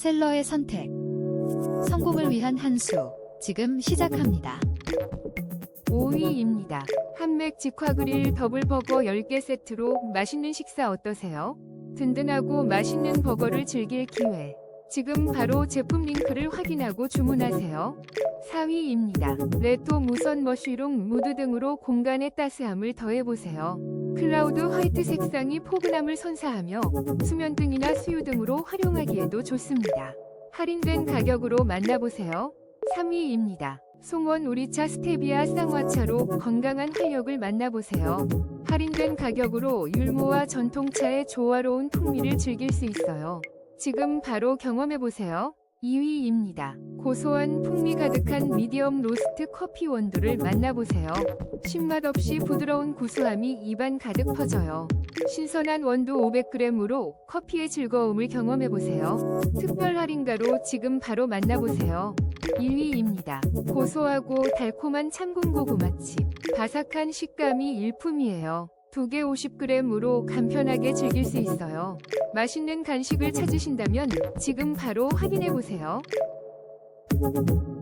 셀러의 선택. 성공을 위한 한 수. 지금 시작합니다. 5위입니다. 한맥 직화 그릴 더블 버거 10개 세트로 맛있는 식사 어떠세요? 든든하고 맛있는 버거를 즐길 기회. 지금 바로 제품 링크를 확인하고 주문하세요. 4위입니다. 레토 무선 머쉬룸 무드 등으로 공간의 따스함을 더해보세요. 클라우드 화이트 색상이 포근함을 선사하며 수면 등이나 수유 등으로 활용하기에도 좋습니다. 할인된 가격으로 만나보세요. 3위입니다. 송원 우리차 스테비아 쌍화차로 건강한 활력을 만나보세요. 할인된 가격으로 율무와 전통차의 조화로운 풍미를 즐길 수 있어요. 지금 바로 경험해보세요. 2위입니다. 고소한 풍미 가득한 미디엄 로스트 커피 원두를 만나보세요. 신맛 없이 부드러운 구수함이 입안 가득 퍼져요. 신선한 원두 500g으로 커피의 즐거움을 경험해보세요. 특별 할인가로 지금 바로 만나보세요. 1위입니다. 고소하고 달콤한 참군 고구마칩. 바삭한 식감이 일품이에요. 두개 50g으로 간편하게 즐길 수 있어요. 맛있는 간식을 찾으신다면 지금 바로 확인해 보세요. Música